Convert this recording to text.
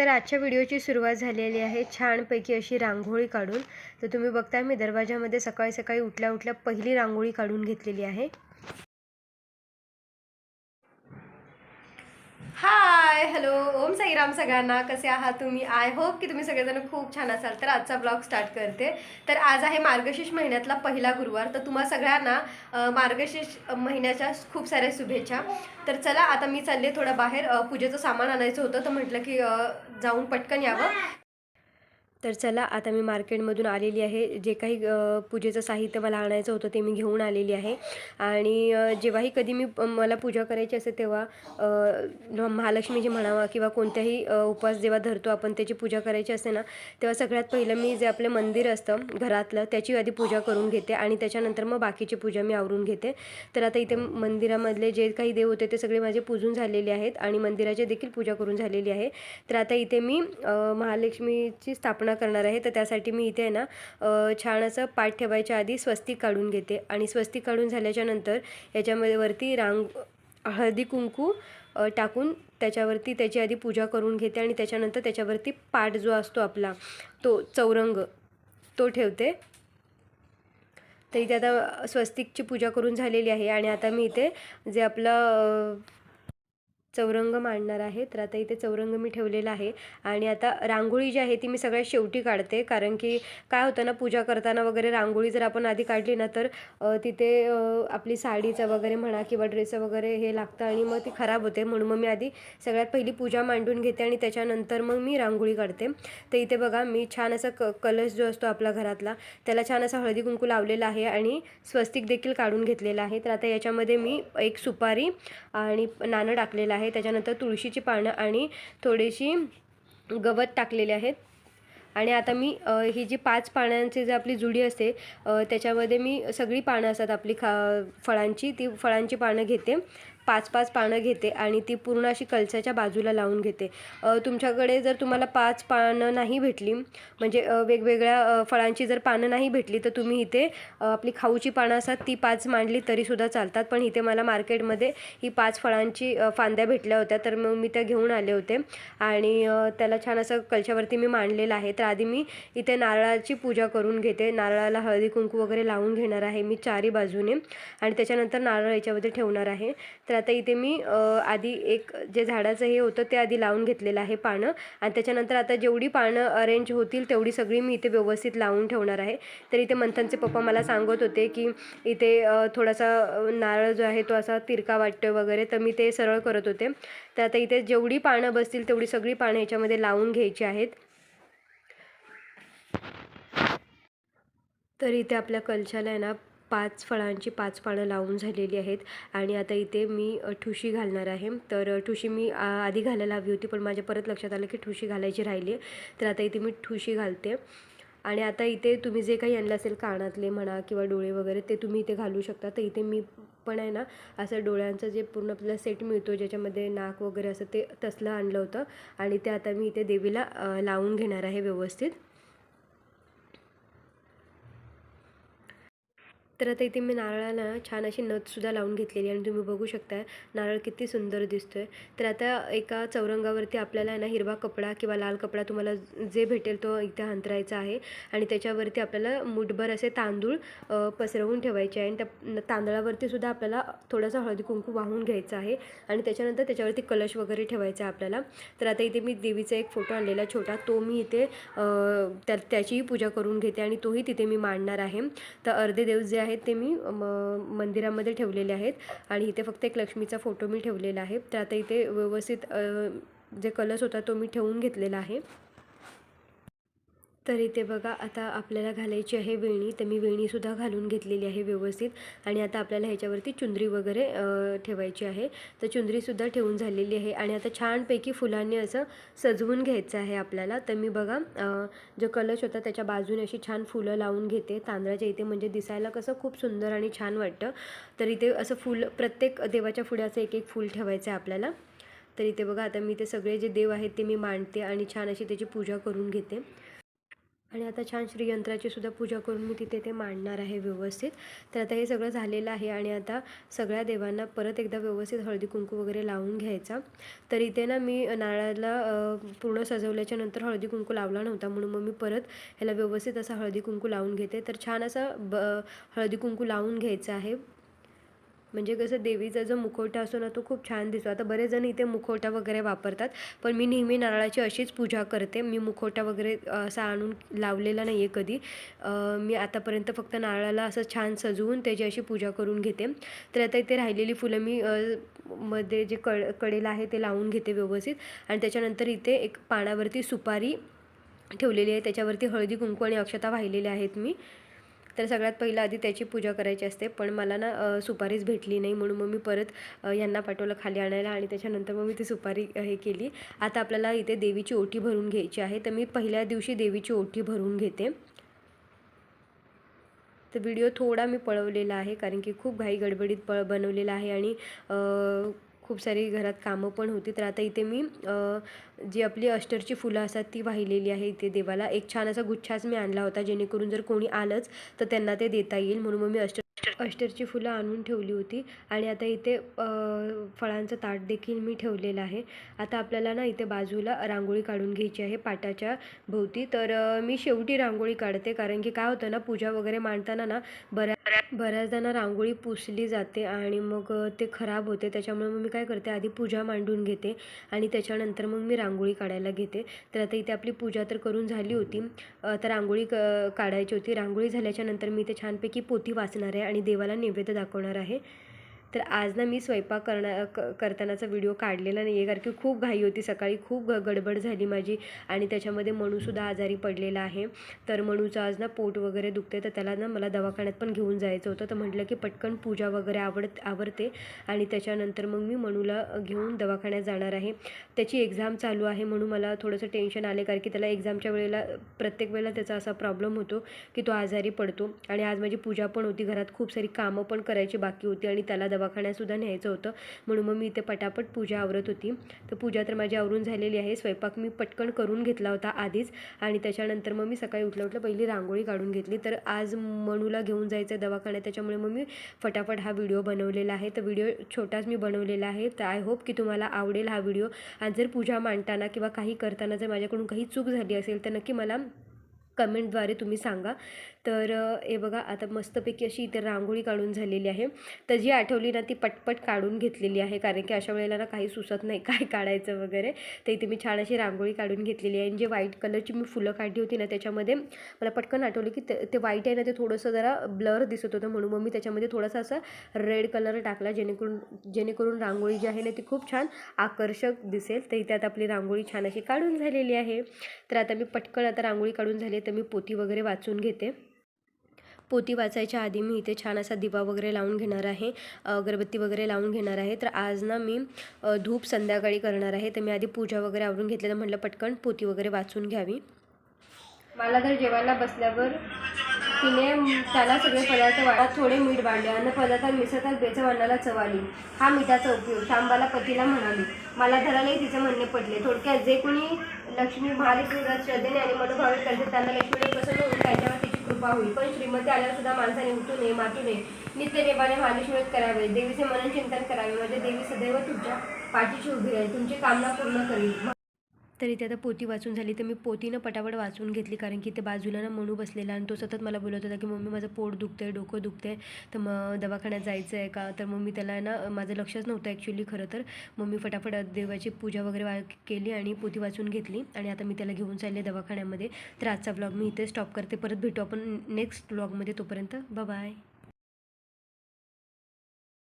तर आजच्या व्हिडिओची सुरुवात झालेली आहे. छानपैकी अशी रांगोळी काढून. तर तुम्ही बघताय मी दरवाजामध्ये सकाळी सकाळी उठल्या उठल्या पहिली रांगोळी काढून घेतलेली आहे. हाय हॅलो ओम साईराम सगळ्यांना. कसे आहात तुम्ही? आय होप की तुम्ही सगळेजण खूप छान असाल. तर आजचा ब्लॉग स्टार्ट करते. तर आज आहे मार्गशीर्ष महिन्यातला पहिला गुरुवार. तर तुम्हा सगळ्यांना मार्गशीर्ष महिन्याच्या खूप साऱ्या शुभेच्छा. तर चला आता मी चालले थोडं बाहेर. पूजेचं सामान आणायचं होतं. तर म्हटलं की जाऊन पटकन यावं. तर चला आता मी मार्केटमधून आलेली आहे. जे काही पूजेचं साहित्य मला आणायचं होतं ते मी घेऊन आलेली आहे. आणि जेव्हाही कधी मी मला पूजा करायची असते तेव्हा महालक्ष्मीची म्हणावा किंवा कोणत्याही उपवास जेव्हा धरतो आपण त्याची पूजा करायची असते ना तेव्हा सगळ्यात पहिलं मी जे आपलं मंदिर असतं घरातलं त्याची आधी पूजा करून घेते आणि त्याच्यानंतर मग बाकीची पूजा मी आवरून घेते. तर आता इथे मंदिरामधले जे काही देव होते ते सगळे माझे पूजून झालेले आहेत आणि मंदिराची देखील पूजा करून झालेली आहे. तर आता इथे मी महालक्ष्मीची स्थापना करणार आहे तर त्यासाठी मी इथे आहे ना छान असं पाठ ठेवायच्या आधी स्वस्तिक काढून घेते. आणि स्वस्तिक काढून झाल्याच्यानंतर याच्यामध्ये वरती रांग हळदी कुंकू टाकून त्याच्यावरती त्याची आधी पूजा करून घेते आणि त्याच्यानंतर त्याच्यावरती पाठ जो असतो आपला तो चौरंग तो ठेवते. तर इथे आता स्वस्तिकची पूजा करून झालेली आहे आणि आता मी इथे जे आपलं चौरंग मांडणार आहे. तर आता इथे चौरंग मी ठेवलेला आहे. आणि आता रांगोळी जी आहे ती मी सगळ्यात शेवटी काढते. कारण की काय होतं ना पूजा करताना वगैरे रांगोळी जर आपण आधी काढली ना तर तिथे आपली साडीचं वगैरे म्हणा किंवा ड्रेसं वगैरे हे लागतं आणि मग ती खराब होते. म्हणून मग मी आधी सगळ्यात पहिली पूजा मांडून घेते आणि त्याच्यानंतर मग मी रांगोळी काढते. तर इथे बघा मी छान असा क कलश जो असतो आपला घरातला त्याला छान असा हळदी कुंकू लावलेला आहे आणि स्वस्तिक देखील काढून घेतलेला आहे. तर आता याच्यामध्ये मी एक सुपारी आणि नाणं टाकलेलं आहे. आहे. त्याच्यानंतर तुळशीची पानं आणि थोडीशी गवत टाकलेले आहेत. आणि आता मी ही जी पाच पानांची जी आपली जुडी असते त्याच्यामध्ये मी सगळी पानं असतात आपली खा फळांची. ती फळांची पानं घेते. पाच पाच पानं घेते आणि ती पूर्ण अशी कलसाच्या बाजूला लावून घेते. तुमच्याकडे जर तुम्हाला पाच पानं नाही भेटली म्हणजे वेगवेगळ्या फळांची जर पानं नाही भेटली तर तुम्ही इथे आपली खाऊची पानं असतात ती पाच मांडली तरीसुद्धा चालतात. पण इथे मला मार्केटमध्ये ही पाच फळांची फांद्या भेटल्या होत्या तर मग मी त्या घेऊन आले होते. आणि त्याला छान असं कलशावरती मी मांडलेलं आहे. तर आधी मी इथे नारळाची पूजा करून घेते. नारळाला हळदी कुंकू वगैरे लावून घेणार आहे मी चारी बाजूने. आणि त्याच्यानंतर नारळ याच्यामध्ये ठेवणार आहे. तर आता इथे मी आधी एक जे झाडाचं हे होतं ते आधी लावून घेतलेलं आहे पानं. आणि त्याच्यानंतर आता जेवढी पानं अरेंज होतील तेवढी सगळी मी इथे व्यवस्थित लावून ठेवणार आहे. तर इथे मंथनचे पप्पा मला सांगत होते की इथे थोडासा नारळ जो आहे तो असा तिरका वाटतो वगैरे तर मी ते सरळ करत होते. तर आता इथे जेवढी पानं बसतील तेवढी सगळी पानं याच्यामध्ये लावून घ्यायची आहेत. तर इथे आपल्या कलशाला आहे ना पाच फळांची पाच पानं लावून झालेली आहेत आणि आता इथे मी ठुशी घालणार आहे. तर ठुशी मी आ, आधी घालायला हवी होती पण माझ्या परत लक्षात आलं की ठुशी घालायची राहिली आहे. तर आता इथे मी ठुशी घालते. आणि आता इथे तुम्ही जे काही आणलं असेल कानातले म्हणा किंवा डोळे वगैरे ते तुम्ही इथे घालू शकता. तर इथे मी पण आहे ना असं डोळ्यांचं जे पूर्ण आपल्याला सेट मिळतो ज्याच्यामध्ये नाक वगैरे असं ते तसलं आणलं होतं. आणि ते आता मी इथे देवीला लावून घेणार आहे व्यवस्थित. तर आता इथे मी नारळाला छान अशी नथसुद्धा लावून घेतलेली आहे आणि तुम्ही बघू शकता नारळ किती सुंदर दिसतो आहे तर आता एका चौरंगावरती आपल्याला ना हिरवा कपडा किंवा लाल कपडा तुम्हाला जे भेटेल तो इथे अंतरायचा आहे. आणि त्याच्यावरती आपल्याला मुठभर असे तांदूळ पसरवून ठेवायचे आहे. आणि त्या तांदळावरती सुद्धा आपल्याला थोडासा हळदी कुंकू वाहून घ्यायचा आहे. आणि त्याच्यानंतर त्याच्यावरती कलश वगैरे ठेवायचा आहे आपल्याला. तर आता इथे मी देवीचा एक फोटो आणलेला छोटा. तो मी इथे त्या त्याचीही पूजा करून घेते आणि तोही तिथे मी मांडणार आहे. तर अर्धे देव जे आहेत ते मी म मंदिरामध्ये ठेवलेले आहेत. आणि इथे फक्त एक लक्ष्मीचा फोटो मी ठेवलेला आहे. तर आता इथे व्यवस्थित जे कलश होता तो मी ठेवून घेतलेला आहे. तर इथे बघा आता आपल्याला घालायची आहे वेणी तर मी वेणीसुद्धा घालून घेतलेली आहे व्यवस्थित. आणि आता आपल्याला ह्याच्यावरती चुंदरी वगैरे ठेवायची आहे. तर चुंदरीसुद्धा ठेवून झालेली आहे. आणि आता छानपैकी फुलांनी असं सजवून घ्यायचं आहे आपल्याला. तर मी बघा जो कलश होता त्याच्या बाजूने अशी छान फुलं लावून घेते. तांदळाच्या इथे म्हणजे दिसायला कसं खूप सुंदर आणि छान वाटतं. तर इथे असं फुल प्रत्येक देवाच्या पुढे असं एक एक फूल ठेवायचं आहे आपल्याला. तर इथे बघा आता मी ते सगळे जे देव आहेत ते मी मांडते आणि छान अशी त्याची पूजा करून घेते. आणि आता छान श्रीयंत्राची सुद्धा पूजा करून मी तिथे ते मांडणार आहे व्यवस्थित. तर आता हे सगळं झालेलं आहे आणि आता सगळ्या देवांना परत एकदा व्यवस्थित हळदी कुंकू वगैरे लावून घ्यायचा. तर इथे ना मी नारळाला पूर्ण सजवल्याच्या नंतर हळदी कुंकू लावला नव्हता म्हणून मग मी परत ह्याला व्यवस्थित असा हळदी कुंकू लावून घेते. तर छान असा ब हळदी कुंकू लावून घ्यायचा आहे. म्हणजे कसं देवीचा जो मुखवटा असतो ना तो खूप छान दिसतो. आता बरेच जण इथे मुखवटा वगैरे वापरतात पण मी नेहमी नारळाची अशीच पूजा करते. मी मुखवटा वगैरे असा आणून लावलेला नाही आहे कधी मी आतापर्यंत फक्त नारळाला असं छान सजवून त्याची अशी पूजा करून घेते. तर आता इथे राहिलेली फुलं मी मध्ये जे कळ कडेला आहे ते लावून घेते व्यवस्थित. आणि त्याच्यानंतर इथे एक पानावरती सुपारी ठेवलेली आहे. त्याच्यावरती हळदी कुंकू आणि अक्षता वाहिलेल्या आहेत मी. तर सगळ्यात पहिलं आधी त्याची पूजा करायची असते. पण मला ना सुपारीच भेटली नाही म्हणून मग मी परत यांना पाठवलं खाली आणायला आणि त्याच्यानंतर मग मी ती सुपारी हे केली. आता आपल्याला इथे देवीची ओटी भरून घ्यायची आहे. तर मी पहिल्या दिवशी देवीची ओटी भरून घेते. तर व्हिडिओ थोडा मी पळवलेला आहे कारण की खूप घाई गडबडीत पळ बनवलेला आहे आणि खूप सारी घरात कामं पण होती. तर आता इथे मी जी आपली अष्टरची फुलं असतात ती वाहिलेली आहे इथे देवाला. एक छान असा गुच्छाच मी आणला होता जेणेकरून जर कोणी आलंच तर त्यांना ते देता येईल. म्हणून मग मी अष्टर अष्टरची फुलं आणून ठेवली होती. आणि आता इथे फळांचं ताट देखील मी ठेवलेलं आहे. आता आपल्याला ना इथे बाजूला रांगोळी काढून घ्यायची आहे पाटाच्या भोवती. तर मी शेवटी रांगोळी काढते. कारण की काय होतं ना पूजा वगैरे मांडताना ना बऱ्या बऱ्याचदा ना रांगोळी पुसली जाते आणि मग ते खराब होते. त्याच्यामुळे मग मी काय करते आधी पूजा मांडून घेते आणि त्याच्यानंतर मग मी रांगोळी काढायला घेते. तर आता इथे आपली पूजा तर करून झाली होती. तर रांगोळी क काढायची होती. रांगोळी झाल्याच्यानंतर मी इथे छानपैकी पोथी वाचणार आहे. आणि देवाला नैवेद्य दाखवणार आहे. तर आज ना मी स्वयंपाक करणार क करतानाचा व्हिडिओ काढलेला नाही आहे कारण की खूप घाई होती. सकाळी खूप ग गडबड झाली माझी आणि त्याच्यामध्ये मनूसुद्धा आजारी पडलेला आहे. तर मनूचं आज ना पोट वगैरे दुखते तर त्याला ना मला दवाखान्यात पण घेऊन जायचं होतं. तर म्हटलं की पटकन पूजा वगैरे आवड आवडते आणि त्याच्यानंतर मग मी मनूला घेऊन दवाखान्यात जाणार आहे. त्याची एक्झाम चालू आहे म्हणून मला थोडंसं टेन्शन आले कारण की त्याला एक्झामच्या वेळेला प्रत्येक वेळेला त्याचा असा प्रॉब्लेम होतो की तो आजारी पडतो. आणि आज माझी पूजा पण होती घरात खूप सारी कामं पण करायची बाकी होती आणि त्याला दवाखान्यातसुद्धा न्यायचं होतं. म्हणून मग मी इथे पटापट पूजा आवरत होती. तर पूजा तर माझी आवरून झालेली आहे. स्वयंपाक मी पटकन करून घेतला होता आधीच. आणि त्याच्यानंतर मग मी सकाळी उठल्या उठल्या पहिली रांगोळी काढून घेतली. तर आज मनूला घेऊन जायचं आहे दवाखान्यात. त्याच्यामुळे मग मी फटाफट हा व्हिडिओ बनवलेला आहे. तर व्हिडिओ छोटाच मी बनवलेला आहे. तर आय होप की तुम्हाला आवडेल हा व्हिडिओ. आणि जर पूजा मांडताना किंवा काही करताना जर माझ्याकडून काही चूक झाली असेल तर नक्की मला कमेंटद्वारे तुम्ही सांगा. तर हे बघा आता मस्तपैकी अशी इथे रांगोळी काढून झालेली आहे. तर जी आठवली ना ती पटपट काढून घेतलेली आहे. कारण की अशा वेळेला ना काही सुचत नाही काय काढायचं वगैरे. तर इथे मी छान अशी रांगोळी काढून घेतलेली आहे. आणि जे व्हाईट कलरची मी फुलं काढली होती ना त्याच्यामध्ये मला पटकन आठवलं की ते ते व्हाईट आहे ना ते थोडंसं जरा ब्लर दिसत होतं. म्हणून मग मी त्याच्यामध्ये थोडासा असा रेड कलर टाकला जेणेकरून जेणेकरून रांगोळी जी आहे ना ती खूप छान आकर्षक दिसेल. तर इथे आता आपली रांगोळी छान अशी काढून झालेली आहे. तर आता मी पटकन आता रांगोळी काढून झाली तर मी पोती वगैरे वाचून घेते. पोती वाचायच्या आधी मी इथे छान असा दिवा वगैरे लावून घेणार आहे. अगरबत्ती वगैरे लावून घेणार आहे. तर आज ना मी धूप संध्याकाळी करणार आहे. तर मी आधी पूजा वगैरे आवरून घेतलेलं म्हटलं पटकन पोती वगैरे वाचून घ्यावी. मला तर जेवायला बसल्यावर तिने त्याला सगळे पदार्थ वाढत थोडे मीठ वाढले अन्न पदार्थात मिसळतात बेचं अन्नाला चव आली हा मिठाचा उपयोग शांबाला पतीला म्हणाली. मला धरालाही तिचे म्हणणे पडले थोडक्यात जे कोणी लक्ष्मी महालक्ष्मी श्रद्धेने आणि मनोभावे करते त्यांना लक्ष्मी प्रसन्न होऊन त्याच्यावर कृपा होईल. पण श्रीमती आल्यावर सुद्धा माणसाने उठू नये मातू नये. नित्य नेमाने महालक्ष्मी करावे. देवीचे मनन चिंतन करावे. म्हणजे देवी सदैव तुमच्या पाठीशी उभी राहील. तुमची कामना पूर्ण करील. तर इथे आता पोती वाचून झाली. तर मी पोतीनं पटापट वाचून घेतली. कारण की ते बाजूला ना मनू बसलेला आणि तो सतत मला बोलत होता की मम्मी माझं पोट दुखतं आहे डोकं दुखतंय. तर मग दवाखान्यात जायचं आहे का? तर मग मी त्याला ना माझं लक्षच नव्हतं ॲक्च्युली खरं तर. मग मी फटाफट देवाची पूजा वगैरे वा केली आणि पोती वाचून घेतली. आणि आता मी त्याला घेऊन चालले दवाखान्यामध्ये. तर आजचा ब्लॉग मी इथे स्टॉप करते. परत भेटू आपण नेक्स्ट ब्लॉगमध्ये तोपर्यंत. बाय